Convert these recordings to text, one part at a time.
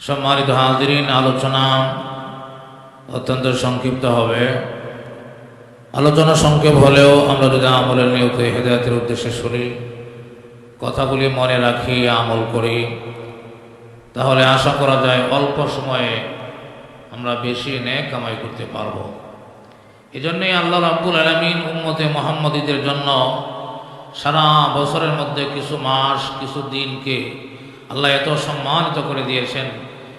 সম্মানিত হাজিরিন, আলোচনা অত্যন্ত সংক্ষিপ্ত হবে। আলোচনা সংক্ষেপ হলেও আমরা যদি আমলের নিয়ত হেদায়তের উদ্দেশ্যে শুনি কথাগুলি মনে রাখি, আমল করি, তাহলে আশা করা যায় অল্প সময়ে আমরা বেশি ন্যায় কামাই করতে পারব। এই জন্যই আল্লাহ রাব্বুল আলমিন উম্মতে মোহাম্মদীদের জন্য সারা বছরের মধ্যে কিছু মাস, কিছু দিনকে আল্লাহ এত সম্মানিত করে দিয়েছেন।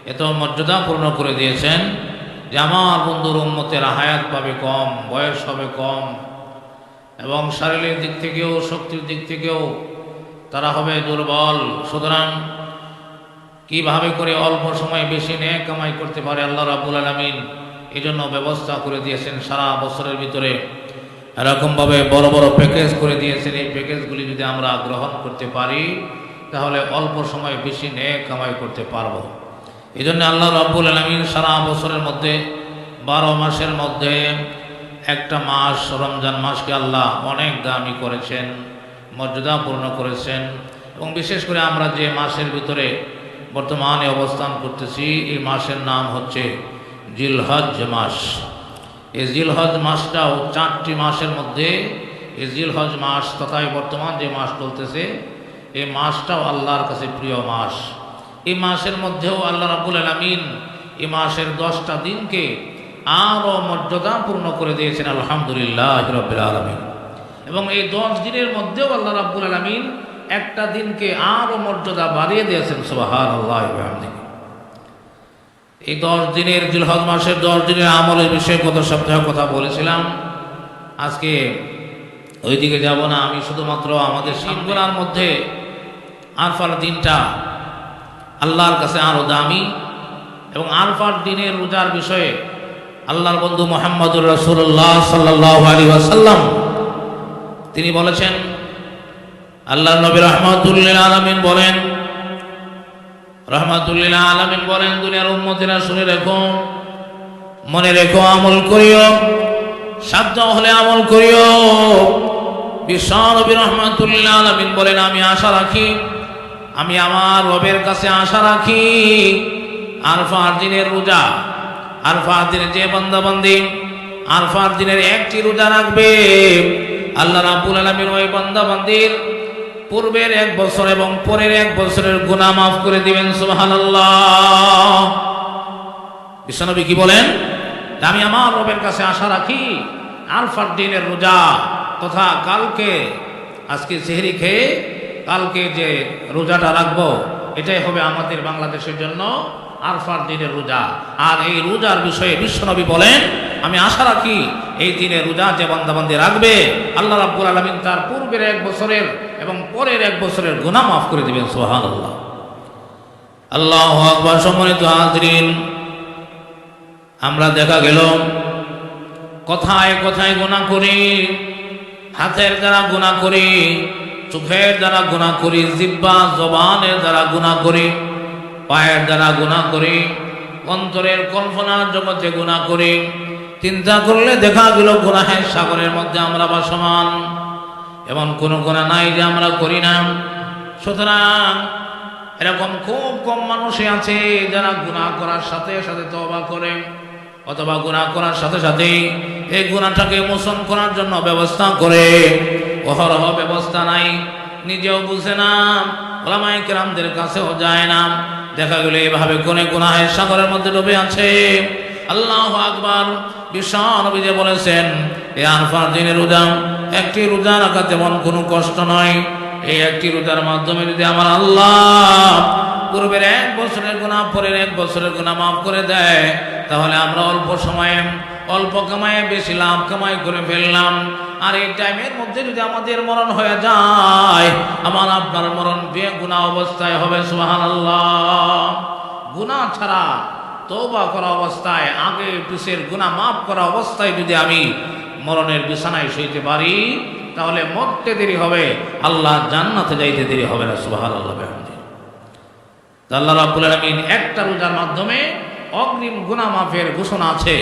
এত মর্যাদাপূর্ণ করে দিয়েছেন যে আমার বন্ধুর উম্মতের হায়াত পাবে কম, বয়স হবে কম, এবং শারীরিক দিক থেকেও, শক্তির দিক থেকেও তারা হবে দুর্বল। সুতরাং কীভাবে করে অল্প সময়ে বেশি ন্যায় কামাই করতে পারে আল্লাহ রাবুল আলমিন এই জন্য ব্যবস্থা করে দিয়েছেন সারা বছরের ভিতরে। এরকমভাবে বড় বড় প্যাকেজ করে দিয়েছেন। এই প্যাকেজগুলি যদি আমরা গ্রহণ করতে পারি, তাহলে অল্প সময়ে বেশি ন্যায় কামাই করতে পারব। এই জন্য আল্লাহ রাব্বুল আলমিন সারা বছরের মধ্যে, বারো মাসের মধ্যে, একটা মাস, রমজান মাসকে আল্লাহ অনেক দামি করেছেন মর্যাদাপূর্ণ করেছেন। এবং বিশেষ করে আমরা যে মাসের ভিতরে বর্তমানে অবস্থান করতেছি, এই মাসের নাম হচ্ছে জিলহজ মাস। এই জিলহজ মাসটাও চারটি মাসের মধ্যে, এই জিলহজ মাস তথা বর্তমান যে মাস চলতেছে, এই মাসটাও আল্লাহর কাছে প্রিয় মাস। এই মাসের মধ্যেও আল্লাহ রাবুল আলমিন এই মাসের দশটা দিনকে আরও মর্যাদাপূর্ণ করে দিয়েছেন, আলহামদুলিল্লাহ রবিল আলমিন। এবং এই দশ দিনের মধ্যেও আল্লাহ রাব্বুল আলমিন একটা দিনকে আরও মর্যাদা বাড়িয়ে দিয়েছেন সোহান আল্লাহ এই দশ দিনের জিলহজ মাসের দশ দিনের আমলের বিষয়ে গত সপ্তাহে কথা বলেছিলাম। আজকে ওইদিকে যাব না, আমি শুধুমাত্র আমাদের সামগুলার মধ্যে আরফার দিনটা আল্লাহর কাছে আরও দামি এবং আরফার দিনের রোজার বিষয়ে আল্লাহর বন্ধু মোহাম্মদুর রসুল্লাহ সাল্লাহ আলী আসাল্লাম তিনি বলেছেন আল্লাহ নবী রহমতুল্লিল আলমিন বলেন রহমাতুল্লিল আলমিন বলেন, দুনিয়ার উন্মতিরা শুনে রেখো, মনে রেখো, আমল করিও সাধ্য হলে আমল করিও। বিশ্বনবী রহমাতুল্লিল আলমিন বলেন, আমি আশা রাখি আমি আমার রবের কাছে আশা রাখি। আরফার দিনের রোজা আরফার দিনের যে বন্দাবন্দি আরফার দিনের একটি রোজা রাখবে। আল্লাহ রাবুল আলমীর ওই বন্দাবন্দির পূর্বের এক বছর এবং পরের এক বছরের গুণা মাফ করে দিবেন সুহান বিশ্বনবী কি বলেন? আমি আমার রবের কাছে আশা রাখি আলফার দিনের রোজা তথা কালকে আজকে সেহরি খেয়ে কালকে যে রোজাটা রাখব, এটাই হবে আমাদের বাংলাদেশের জন্য আরফার দিনের রোজা। আর এই রোজার বিষয়ে বিশ্বনবী বলেন, আমি আশা রাখি এই দিনে রোজা যে বান্দাবান্দি রাখবে, আল্লাহ রাব্বুল আলমিন তার পূর্বের এক বছরের এবং পরের এক বছরের গুণা মাফ করে দিবেন সোহান আল্লাহ আল্লাহ আকবর, সম্মানিত হাজরিন, আমরা দেখা গেল, কথায় কথায় গুণা করি, হাতের দ্বারা গুণা করি চোখের দ্বারা গুণা করি, জিব্বা জবানের দ্বারা গুণা করি, পায়ের দ্বারা গুণা করি, অন্তরের কল্পনার জগতে গুণা করি। চিন্তা করলে দেখা গেল গুনাহের সাগরের মধ্যে আমরা বাসমান এমন কোনো গুণা নাই যে আমরা করি না। সুতরাং এরকম খুব কম মানুষই আছে যারা গুণা করার সাথে সাথে তবা করে, অথবা গুণা করার সাথে সাথে এই গুণাটাকে মোচন করার জন্য ব্যবস্থা করে। অহরহ ব্যবস্থা নাই। নিজেও বুঝে না ওলামাই কেরামদের কাছেও যায় না। দেখা গেল এভাবে কোনে গুনাহের সাগরের মধ্যে ডুবে আছে। আল্লাহ আকবার বিশ্বনবীজে বলেছেন এই আনফার দিনের রোজা, একটি রোজা রাখা তেমন কোনো কষ্ট নয়। এই একটি রোজার মাধ্যমে যদি আমার আল্লাহ পূর্বের এক বছরের গুণা পরের এক বছরের গুণা মাফ করে দেয়, তাহলে আমরা অল্প সময়ে, অল্প কামায় বেশি লাভ কামাই করে ফেললাম। আর এই টাইমের মধ্যে যদি আমাদের মরণ হয়ে যায়, আমার আপনার মরণ বিয়ে গুণা অবস্থায় হবে সোহান আল্লাহ গুণা ছাড়া তৌবা করা অবস্থায়, আগে পিসের গুণা মাফ করা অবস্থায় যদি আমি মরণের বিছানায় শুইতে পারি, তাহলে মরতে দেরি হবে, আল্লাহ জান্নাতে যাইতে দেরি হবে না সুবাহান আল্লাহ আল্লাহ রাব্বুল আলমিন একটা রোজার মাধ্যমে অগ্রিম গুণা মাফের ঘোষণা আছে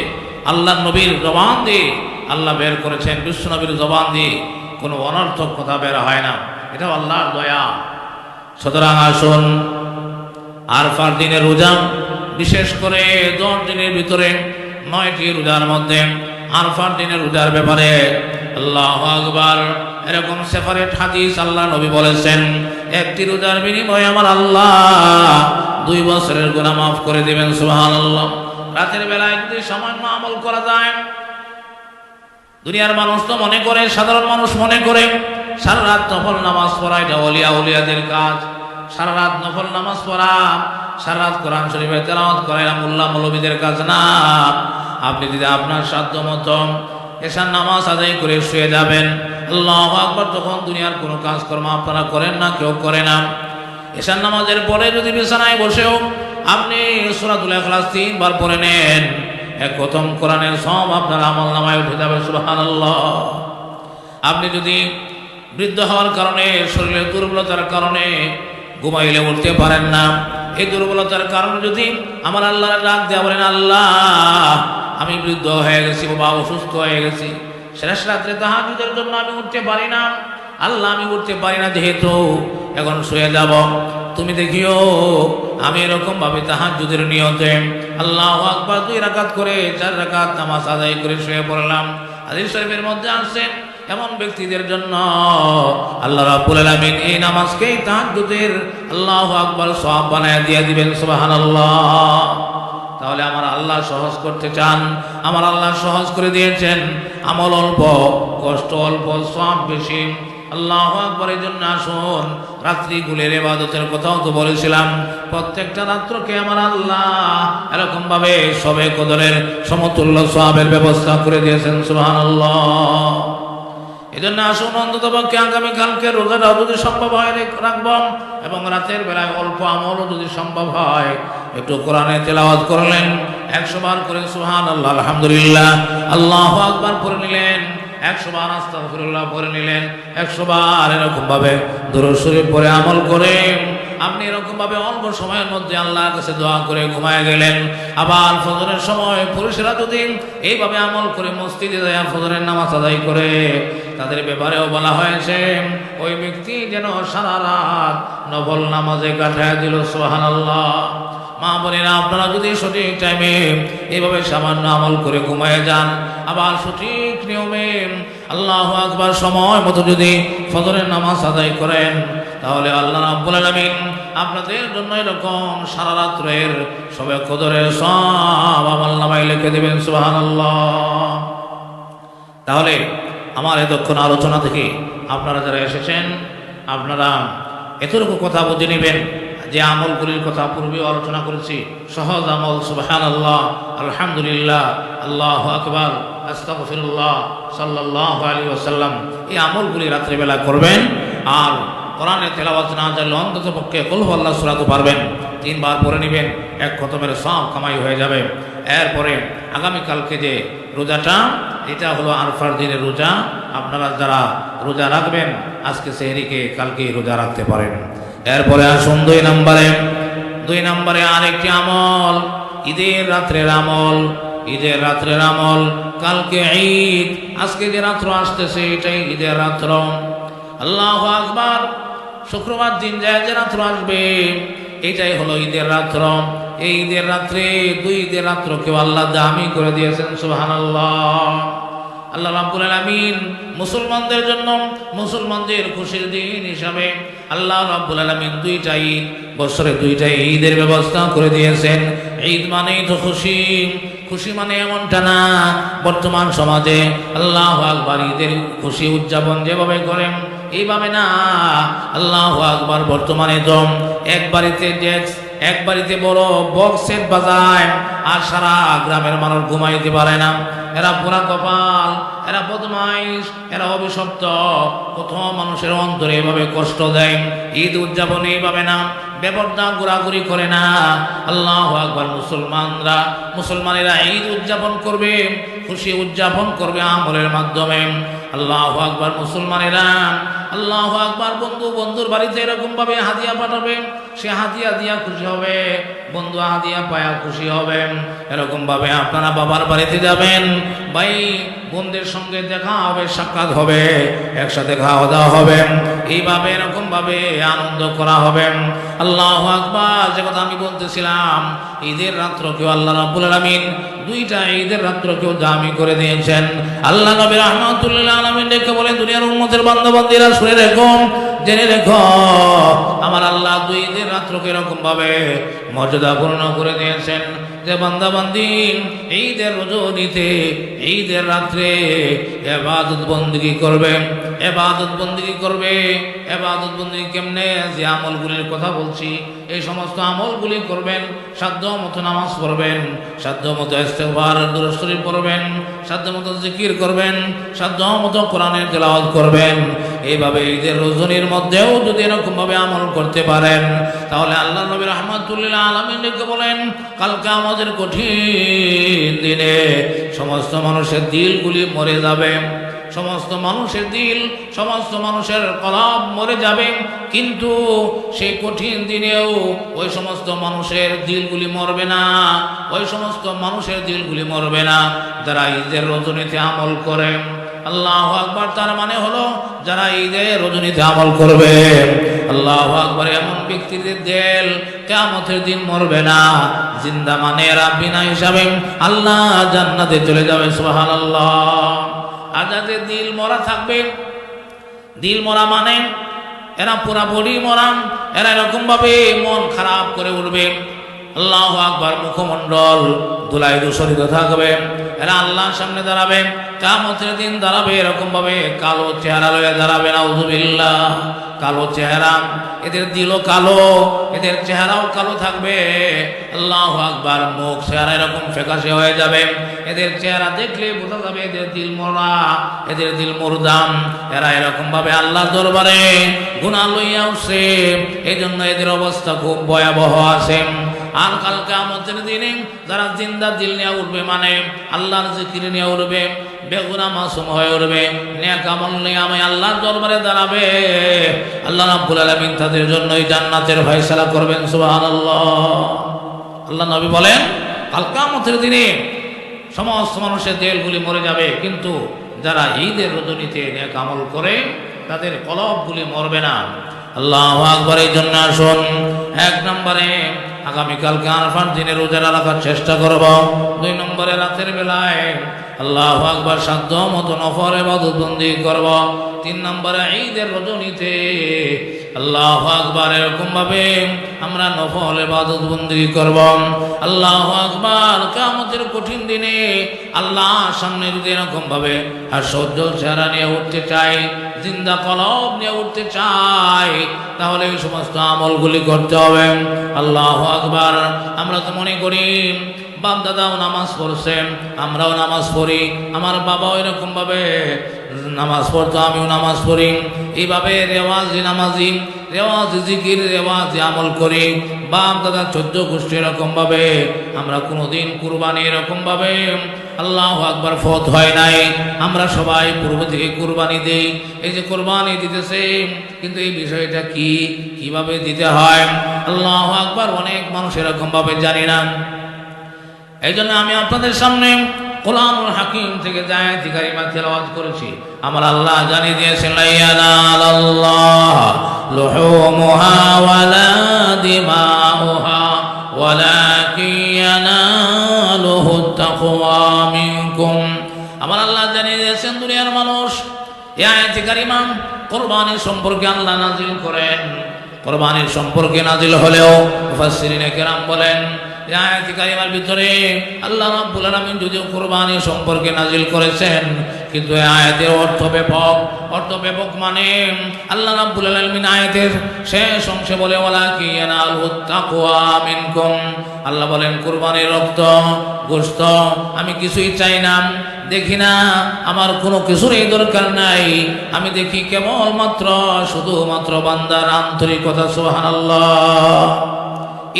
আল্লাহ নবীর জবান দিয়ে আল্লাহ বের করেছেন বিশ্ব নবীর জবান দিয়ে কোনো অনর্থক কথা বের হয় না। এটাও আল্লাহর দয়া। সুতরাং আসুন, আরফার দিনের রোজা, বিশেষ করে দশ দিনের ভিতরে, নয়টি রোজার মধ্যে আরফার দিনের রোজার ব্যাপারে আল্লাহ আকবার। এরকম সেপারেট হাদিস আল্লাহ নবী বলেছেন, একটি রোজার বিনিময়ে আমার আল্লাহ দুই বছরের গুণা মাফ করে দিবেন, সুবহানাল্লাহ। রাতের বেলায় যদি সামান্য আমল করা যায় দুনিয়ার মানুষ তো মনে করে, সাধারণ মানুষ মনে করে, সারা রাত নফল নামাজ পড়া এটা অলিয়া উলিয়াদের কাজ। সারা রাত নফল নামাজ পড়া, সারা রাত কোরআন শরীফের তেলাওয়াত করা, এরা মোল্লা মৌলবীদের কাজ না। আপনি যদি আপনার সাধ্য মতো এসার নামাজ আদায় করে শুয়ে যাবেন, আল্লাহ আকবর, তখন দুনিয়ার কোনো কাজকর্ম আপনারা করেন না, কেউ করে না। এসার নামাজের পরে যদি বিছানায় বসেও আপনি সুরাতুল এখলাস তিনবার পড়ে নেন এক কোরআনের সব আপনার আমল নামায় উঠে যাবে, সুবহানাল্লাহ। আপনি যদি বৃদ্ধ হওয়ার কারণে শরীরের দুর্বলতার কারণে ঘুমাইলে উঠতে পারেন না, এই দুর্বলতার কারণে যদি আমার আল্লাহ ডাক দেওয়া বলেন, আল্লাহ, আমি বৃদ্ধ হয়ে গেছি বাবা অসুস্থ হয়ে গেছি, শেষ রাত্রে তাহাজুদের জন্য আমি উঠতে পারি না, আল্লাহ, আমি উঠতে পারি না যেহেতু এখন শুয়ে যাব, তুমি দেখিও, আমি এরকম ভাবে তাহাজুদের নিয়তে আল্লাহ আকবার দুই রাকাত করে, চার রাকাত নামাজ আদায় করে শুয়ে পড়লাম। হাদিস শরীফের মধ্যে আসছে এমন ব্যক্তিদের জন্য আল্লাহ রাব্বুল আলামিন এই নামাজকে তাহাজ্জুদের আল্লাহু আকবার সওয়াব বানায় দিয়ে দিবেন, সুবহানাল্লাহ। তাহলে আমার আল্লাহ সহজ করতে চান, আমার আল্লাহ সহজ করে দিয়েছেন। আমল অল্প, কষ্ট অল্প সব বেশি। আল্লাহ আকবরের জন্য আসুন। রাত্রি গুলের এবাদতের কথাও তো বলেছিলাম। প্রত্যেকটা রাত্রকে আমার আল্লাহ এরকম ভাবে সবে কদরের সমতুল্য সবের ব্যবস্থা করে দিয়েছেন সুহান এই জন্য আসুন, অন্তত পক্ষে আগামীকালকে রোজাটাও যদি সম্ভব হয় রাখব। এবং রাতের বেলায় অল্প আমলও যদি সম্ভব হয়, একটু কোরআনে তেলাওয়াত করলেন, একশো বার করে সুহান আল্লাহ আলহামদুলিল্লাহ। আল্লাহ আকবার করে নিলেন। একশো বার আস্তাগফিরুল্লাহ পরে নিলেন একশো বার এরকম ভাবে দরুদ শরীফ পরে আমল করে। আপনি এরকম ভাবে অল্প সময়ের মধ্যে আল্লাহর কাছে দোয়া করে ঘুমায় গেলেন। আবার ফজরের সময় পুরুষেরা যদি এইভাবে আমল করে মসজিদে যায়, ফজরের নামাজ আদায় করে, তাদের ব্যাপারেও বলা হয়েছে, ওই ব্যক্তি যেন সারা রাত নবল নামাজে কাটায় দিল সোহানাল্লাহ মা বোনেরা, আপনারা যদি সঠিক টাইমে এইভাবে সামান্য আমল করে ঘুমায় যান আবার সঠিক নিয়মে আল্লাহ আকবার সময় মতো যদি ফজরের নামাজ আদায় করেন, তাহলে আল্লাহ রাব্বুল আলামিন আপনাদের জন্য এরকম সারা রাত্রের সবে কদরের সব আমল নামায় লিখে দেবেন, সুবহানাল্লাহ। তাহলে আমার এতক্ষণ আলোচনা থেকে আপনারা যারা এসেছেন, আপনারা এতটুকু কথা বুঝে নেবেন। যে আমলগুলির কথা পূর্বে আলোচনা করেছি, সহজ আমল সুবাহান আল্লাহ আলহামদুলিল্লাহ, আল্লাহ আকবর, আস্তাগফিরুল্লাহ সাল্লাল্লাহু আলাইহি ওয়াসাল্লাম। এই আমলগুলি রাত্রিবেলা করবেন আর কোরআনে তেলাওয়াত না জানলে অন্তত পক্ষে কলহ আল্লাহ সুরাতে পারবেন। তিনবার পরে নেবেন, এক খতমের সব কামাই হয়ে যাবে। এরপরে আগামীকালকে যে রোজাটা, এটা হলো আরফার দিনের রোজা। আপনারা যারা রোজা রাখবেন, আজকে সেহরিকে কালকে রোজা রাখতে পারেন। এরপরে আসুন দুই নম্বরে। দুই নম্বরে আরেকটি আমল, ঈদের রাত্রের আমল, ঈদের রাত্রের আমল। কালকে ঈদ, আজকে যে রাত্র আসতেছে এটাই ঈদের রাত্র। আল্লাহ আকবার, শুক্রবার দিন যায় যে রাত্র আসবে, এটাই হলো ঈদের রাত্র। এই ঈদের রাত্রে, দুই ঈদের রাত্র কেউ আল্লাহ দামি করে দিয়েছেন সুহান আল্লাহ রাব্বুল আলামিন মুসলমানদের জন্য মুসলমানদের খুশির দিন হিসাবে আল্লাহ রাব্বুল আলামিন দুইটা ঈদ বছরে দুইটা ঈদের ব্যবস্থা করে দিয়েছেন। ঈদ মানেই তো খুশি। খুশি মানে এমনটা না, বর্তমান সমাজে আল্লাহ আকবার ঈদের খুশি উদযাপন যেভাবে করেন, এইভাবে না। আল্লাহ আকবার বর্তমানে দম এক বাড়িতে ডেস্ক এক বাড়িতে বড় বক্সের বাজায়, আর সারা গ্রামের মানুষ ঘুমাইতে পারে না। এরা পুরা কপাল এরা বদমাইশ, এরা অভিশপ্ত। কোথাও মানুষের অন্তরে এভাবে কষ্ট দেয়। ঈদ উদযাপন এইভাবে না, বেপরদা, ঘোরাঘুরি করে না। আল্লাহ আকবর, মুসলমানরা, মুসলমানেরা ঈদ উদযাপন করবে, খুশি উদযাপন করবে আমলের মাধ্যমে। আল্লাহ আকবর, মুসলমানেরা আল্লাহ আকবার, বন্ধু, বন্ধুর বাড়িতে এরকম ভাবে হাদিয়া পাঠাবে, সে হাদিয়া দিয়া খুশি হবে, বন্ধু, হাদিয়া পায়া খুশি হবেন এরকম ভাবে আপনারা বাবার বাড়িতে যাবেন, ভাই বন্ধুদের সঙ্গে দেখা হবে, সাক্ষাৎ হবে, একসাথে খাওয়া দাওয়া হবে, এইভাবে এরকম ভাবে আনন্দ করা হবে। আল্লাহ আকবার, যে কথা আমি বলতেছিলাম, ঈদের রাত্র কেউ আল্লাহ রাব্বুল আলামিন দুইটা ঈদের রাত্র কেউ দামি করে দিয়েছেন। আল্লাহ নবী রহমাতুল্লাহ আলামিন ডেকে বলেন দুনিয়ার উম্মতের বান্ধবান্ধীরা শুনে রেখুন জেনে রেখো, আমার আল্লাহ দুই দিন রাত্রকে এরকম ভাবে মর্যাদা পূর্ণ করে দিয়েছেন যে বান্দাবান্দি, ঈদের রজনীতে, ঈদের রাত্রে এবাদত বন্দী করবে এবাদত বন্দিগি করবে? এবাদত বন্দিগি কেমনে? যে আমলগুলির কথা বলছি, এই সমস্ত আমলগুলি করবেন, সাধ্য মতো নামাজ পড়বেন, সাধ্য মতো ইস্তেগফার, দুরুদ পড়বেন, সাধ্য মতো জিকির করবেন, সাধ্য মতো কোরআনের তেলাওয়াত করবেন। এইভাবে ঈদের রজনীর মধ্যেও যদি এরকমভাবে আমল করতে পারেন, তাহলে আল্লাহ নবী রহমাতুল্লাহ আলমিন বলেন কালকে আমাদের কঠিন দিনে সমস্ত মানুষের দিলগুলি মরে যাবে। সমস্ত মানুষের দিল, সমস্ত মানুষের কলাপ মরে যাবে। কিন্তু সেই কঠিন দিনেও ওই সমস্ত মানুষের দিলগুলি মরবে না। ওই সমস্ত মানুষের দিলগুলি মরবে না। যারা ঈদের রজনীতে আমল করে, আল্লাহ আকবার, তার মানে হলো যারা ঈদের রজনীতে আমল করবে, আল্লাহ আকবার, এমন ব্যক্তিদের দেল কেমতের দিন মরবে না। জিন্দা মানে এরা বিনা হিসাবে আল্লাহ জান্নাতে চলে যাবে সোহান আল্লাহ আর যাদের দিল মরা থাকবে। দিল মরা মানে এরা পুরাপুরি মরাম, এরা এরকমভাবে মন খারাপ করে উঠবে। আল্লাহ আকবার মুখমণ্ডল ধুলাই দূষরিত থাকবে। এরা আল্লাহর সামনে দাঁড়াবে কামতের দিন দাঁড়াবে এরকম ভাবে কালো চেহারা লয়ে দাঁড়াবে না কালো চেহারা, এদের দিলও কালো, এদের চেহারাও কালো থাকবে। আল্লাহ আকবার, মুখ চেহারা এরকম ফেকাশে হয়ে যাবে। এদের চেহারা দেখলে বোঝা যাবে এদের দিল মরা, এদের দিল মুরদাম। এরা এরকম ভাবে আল্লাহ দরবারে গুণা লইয়া উঠছে। এই জন্য এদের অবস্থা খুব ভয়াবহ আছে। আর কালকে আমাদের দিনে যারা জিন্দা দিল নিয়ে উঠবে মানে আল্লাহর জিকির নিয়ে উঠবে বেগুনা মাসুম হয়ে উঠবে নেক আমল নিয়ে আমি আল্লাহর দরবারে দাঁড়াবে। আল্লাহ রাব্বুল আলামিন তাদের জন্যই জান্নাতের ফয়সালা করবেন, সুবহানাল্লাহ। আল্লাহ নবী বলেন কালকে আমাদের দিনে সমস্ত মানুষের দেলগুলি মরে যাবে, কিন্তু যারা ঈদের রজনীতে নেক আমল করে, তাদের কলবগুলি মরবে না। আল্লাহ আকবর, এই জন্য আসুন, এক নম্বরে আগামীকালকে আরফান দিনে রোজা রাখার চেষ্টা করব, দুই নম্বরে রাতের বেলায় আল্লাহ আকবর সাধ্য মতো নফর এবাদতবন্দি করব। তিন নম্বরে ঈদের রজনীতে আল্লাহ আকবার এরকম ভাবে আমরা নফল এবাদত বন্দি করব। আল্লাহ আকবার কামতের কঠিন দিনে আল্লাহ সামনে যদি এরকম ভাবে আর সহ্য চেহারা নিয়ে উঠতে চাই জিন্দা কলব নিয়ে উঠতে চাই, তাহলে এই সমস্ত আমলগুলি করতে হবে। আল্লাহ আকবার। আমরা তো মনে করি, বাপ দাদাও নামাজ পড়ছেন আমরাও নামাজ পড়ি, আমার বাবাও এরকম ভাবে নামাজ পড়তো, আমিও নামাজ পড়ি। এইভাবে রেওয়াজি নামাজি, রেওয়াজি জিকির, রেওয়াজি আমল করি। বাপ দাদা চোদ্দ গোষ্ঠী এরকম ভাবে আমরা কোনোদিন কুরবানি এরকম ভাবে আল্লাহ আকবার ফত হয় নাই। আমরা সবাই পূর্ব থেকে কুরবানি দেই। এই যে কোরবানি দিতেছে, কিন্তু এই বিষয়টা কি? কীভাবে দিতে হয়? আল্লাহ আকবার অনেক মানুষ এরকম ভাবে জানি না। এই জন্য আমি আপনাদের সামনে কোরআনুল হাকিম থেকে জায়াতি কারিমা তেলাওয়াত করেছি, আমার আল্লাহ জানিয়ে দিয়েছেন লাইয়ানাল্লাহ লুহুমুহা ওয়ালা দিমাউহা। ওয়ালাকিন يناله التقوى منكم আমার আল্লাহ জানিয়ে দিয়েছেন দুনিয়ার মানুষ আয়াতি কারিমা কোরবানি সম্পর্কে আল্লাহ নাজিল করেন। কোরবানির সম্পর্কে নাজিল হলেও মুফাসসিরিনে কেরাম বলেন আয়াতি কারিমার ভিতরে আল্লাহ রাব্বুল আলামিন যদিও কোরবানি সম্পর্কে নাজিল করেছেন, কিন্তু আয়াতের অর্থ ব্যাপক। অর্থ ব্যাপক মানে আল্লাহ রাব্বুল আলামিন আয়াতের শেষ অংশে বলে ওয়ালা কি তাকওয়া মিনকুম। আল্লাহ বলেন, কোরবানির রক্ত, গোশত, আমি কিছুই চাই না, দেখি না, আমার কোনো কিছুরই দরকার নাই। আমি দেখি কেবলমাত্র, শুধুমাত্র বান্দার আন্তরিকতা, সুবহানাল্লাহ।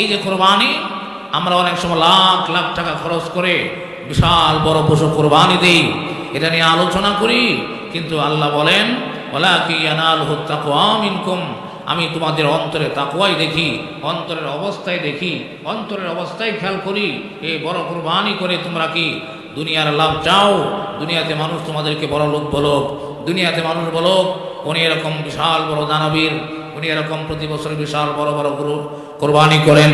এই যে কোরবানি আমরা অনেক সময় লাখ লাখ টাকা খরচ করে বিশাল বড় পশু কোরবানি দিই, এটা নিয়ে আলোচনা করি। কিন্তু আল্লাহ বলেন কি আমি তোমাদের অন্তরে তাকুয়াই দেখি, অন্তরের অবস্থায় দেখি, অন্তরের অবস্থায় খেয়াল করি এই বড় কোরবানি করে তোমরা কি দুনিয়ার লাভ চাও? দুনিয়াতে মানুষ তোমাদেরকে বড় লোক বলো দুনিয়াতে মানুষ বলো উনি এরকম বিশাল বড় দানবীর, উনি এরকম প্রতি বছর বিশাল বড় বড় গুরু কোরবানি করেন।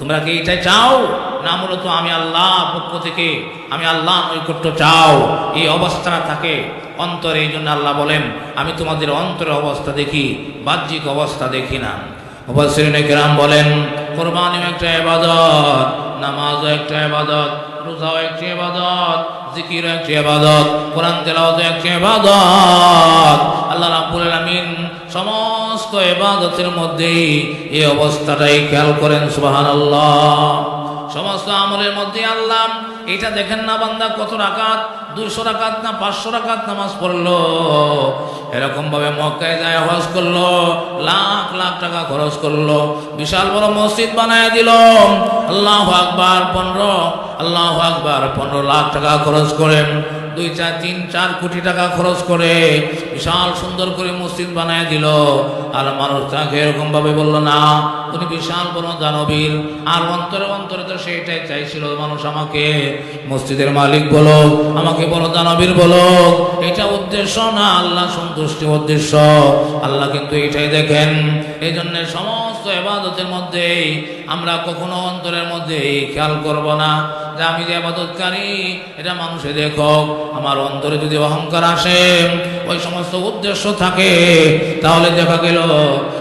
তোমরা কি এটাই চাও? না, মূলত আমি আল্লাহ পক্ষ থেকে, আমি আল্লাহ নৈকট্য চাও। এই অবস্থাটা থাকে। অন্তরে এই জন্য আল্লাহ বলেন, আমি তোমাদের অন্তরের অবস্থা দেখি, বাহ্যিক অবস্থা দেখি না। অবশ্যই রাম বলেন, কোরবানিও একটা এবাদত নামাজও একটা ইবাদত রোজাও একটি ইবাদত, জিকির একটি ইবাদত, কোরআন তেলাওয়াত একটি ইবাদত। আল্লাহ রাব্বুল আলামিন সমস্ত ইবাদতের মধ্যেই এই অবস্থাটাই খেয়াল করেন, সুবহানাল্লাহ। সমস্ত আমলের মধ্যে আল্লাহ, এটা দেখেন না বান্দা কত রাকাত দুইশো রাকাত না পাঁচশো রাকাত নামাজ পড়ল। এরকম ভাবে মক্কায় যায়, হজ করল, লাখ লাখ টাকা খরচ করল, বিশাল বড় মসজিদ বানায় দিল। আল্লাহ আকবার, পনেরো, আল্লাহ আকবার, পনেরো লাখ টাকা খরচ করেন দুই চার, তিন চার কোটি টাকা খরচ করে, বিশাল সুন্দর করে মসজিদ বানায় দিল। আর মানুষ তাকে এরকম ভাবে বলল, না উনি বিশাল বড় দানবীর আর অন্তরে অন্তরে তো সেটাই চাইছিল মানুষ আমাকে। মসজিদের মালিক বলো, আমাকে বড় দানবীর বলো। এটা উদ্দেশ্য না আল্লাহ সন্তুষ্টি উদ্দেশ্য? আল্লাহ কিন্তু এটাই দেখেন। এই জন্য সমস্ত এবাদতের মধ্যে আমরা কখনো অন্তরের মধ্যে খেয়াল করব না। যে আমি যে আবাদতকারী এটা মানুষে দেখো। আমার অন্তরে যদি অহংকার আসে, ওই সমস্ত উদ্দেশ্য থাকে, তাহলে দেখা গেল,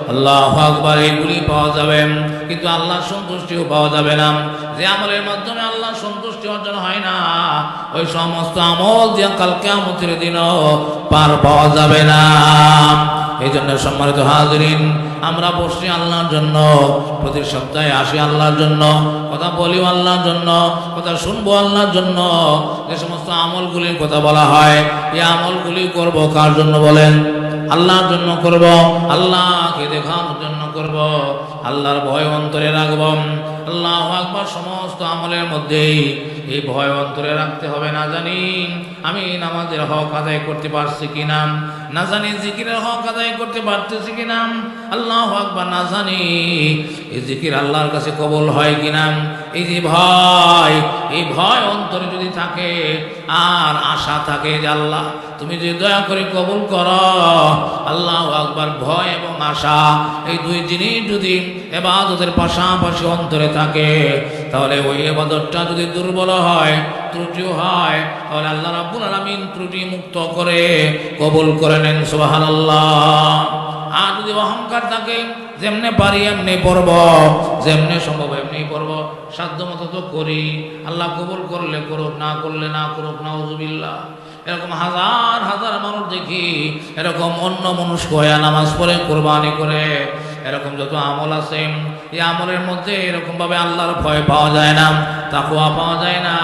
আল্লাহ আকবার এইগুলি পাওয়া যাবে। কিন্তু আল্লাহ সন্তুষ্টিও পাওয়া যাবে না। যে আমলের মাধ্যমে আল্লাহ সন্তুষ্টি অর্জন হয় না ওই সমস্ত আমল দিয়ে কালকে আমতের দিনও পার পাওয়া যাবে না। এই জন্য সম্মানিত হাজরিন, আমরা বসছি আল্লাহর জন্য, প্রতি সপ্তাহে আসি আল্লাহর জন্য, কথা বলিও আল্লাহর জন্য, কথা শুনব আল্লাহর জন্য, যে সমস্ত আমলগুলির কথা বলা হয়, এই আমলগুলি করব কার জন্য বলেন? আল্লাহর জন্য করব, আল্লাহকে দেখানোর জন্য করব, আল্লাহর ভয় অন্তরে রাখব। আল্লাহ আকবার, সমস্ত আমলের মধ্যেই এই ভয় অন্তরে রাখতে হবে, না জানি আমি নামাজের হক আদায় করতে পারছি কিনা, না জানি জিকিরের হক আদায় করতে পারতেছি কিনা, আল্লাহ হক বা না জানি এই জিকির আল্লাহর কাছে কবল হয় কিনা, এই যে ভয়, এই ভয় অন্তরে যদি থাকে, আর আশা থাকে যে আল্লাহ তুমি যে দয়া করে কবুল করো, আল্লাহ আকবার ভয় এবং আশা, এই দুই জিনিস যদি এবাদতের পাশাপাশি অন্তরে থাকে, তাহলে ওই এবাদতটা যদি দুর্বল হয়, ত্রুটিও হয়, তাহলে আল্লাহ রাব্বুল আলামিন ত্রুটি মুক্ত করে কবুল করে নেন, সুবহানাল্লাহ। আর যদি অহংকার থাকে, যেমনে পারি এমনি পড়ব, যেমনে সম্ভব এমনি পড়ব সাধ্য মতো তো করি। আল্লাহ কবুল করলে করুক, না করলে না করুক না উজুবিল্লাহ এরকম হাজার হাজার মানুষ দেখি, এরকম অন্য মানুষ হয়ে নামাজ পড়ে, কোরবানি করে। এরকম যত আমল আছে, এই আমলের মধ্যে এরকম ভাবে আল্লাহর ভয় পাওয়া যায় না তাকুয়া পাওয়া যায় না,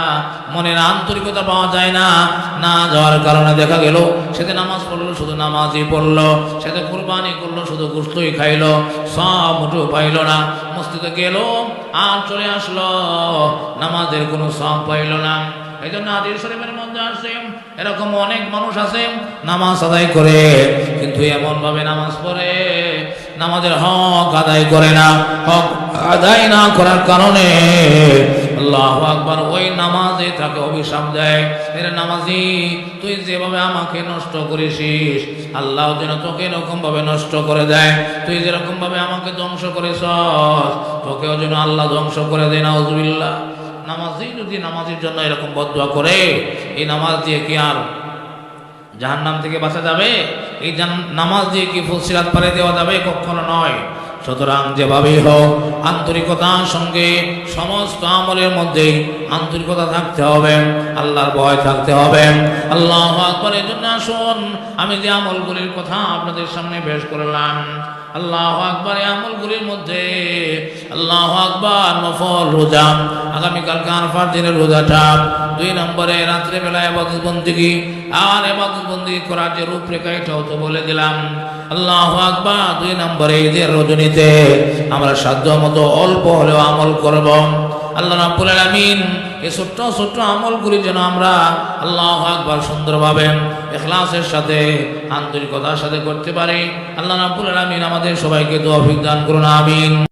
মনের আন্তরিকতা পাওয়া যায় না। না যাওয়ার কারণে দেখা গেল সেতে নামাজ পড়ল, শুধু নামাজই পড়ল সেতে কোরবানি করল, শুধু গুস্তই খাইলো, সব মুঠো পাইলো না। মসজিদে গেল, আর চলে আসলো, নামাজের কোনো সব পাইলো না। এই জন্য আদির শরীফের মধ্যে আসে এরকম অনেক মানুষ আছে, নামাজ আদায় করে, কিন্তু এমন ভাবে নামাজ পড়ে, নামাজের হক আদায় করে না। হক আদায় না করার কারণে আল্লাহ আকবার ওই নামাজে তাকে অভিশাপ দেয়। এর নামাজি, তুই যেভাবে আমাকে নষ্ট করেছিস, আল্লাহ যেন তোকে এরকম ভাবে নষ্ট করে দেয়। তুই যেরকম ভাবে আমাকে ধ্বংস করেছ তোকেও যেন আল্লাহ ধ্বংস করে দেয়। না উজবিল্লা নামাজি যদি নামাজের জন্য এরকম বদুয়া করে, এই নামাজ দিয়ে কি আর জাহান্নাম থেকে বাঁচা যাবে? এই নামাজ দিয়ে কি ফুলসিরাত পারে দেওয়া যাবে? কখনো নয়। সুতরাং যেভাবেই হোক, আন্তরিকতার সঙ্গে সমস্ত আমলের মধ্যে আন্তরিকতা থাকতে হবে, আল্লাহর ভয় থাকতে হবে। আল্লাহ আকবরের জন্য আসুন, আমি যে আমলগুলির কথা আপনাদের সামনে পেশ করলাম। আল্লাহ আকবর আমলগুলির মধ্যে আল্লাহ আকবর, নফল রোজা, আগামীকালকে আরফার দিনের রোজাটা, দুই নম্বরে রাত্রে বেলায় এবাদত বন্দিগি আর এবাদত বন্দি করার যে রূপরেখা, এটাও তো বলে দিলাম। আল্লাহ আকবর, দুই নম্বরে ঈদের রজনীতে আমরা সাধ্য মতো অল্প হলেও আমল করব। আল্লাহ রাব্বুল আলামিন এই ছোট্ট ছোট্ট আমলগুলি যেন আমরা আল্লাহ আকবার সুন্দরভাবে এখলাসের সাথে, আন্তরিকতার সাথে করতে পারি। আল্লাহ রাব্বুল আলামিন আমাদের সবাইকে তৌফিক দান করুন, আমিন।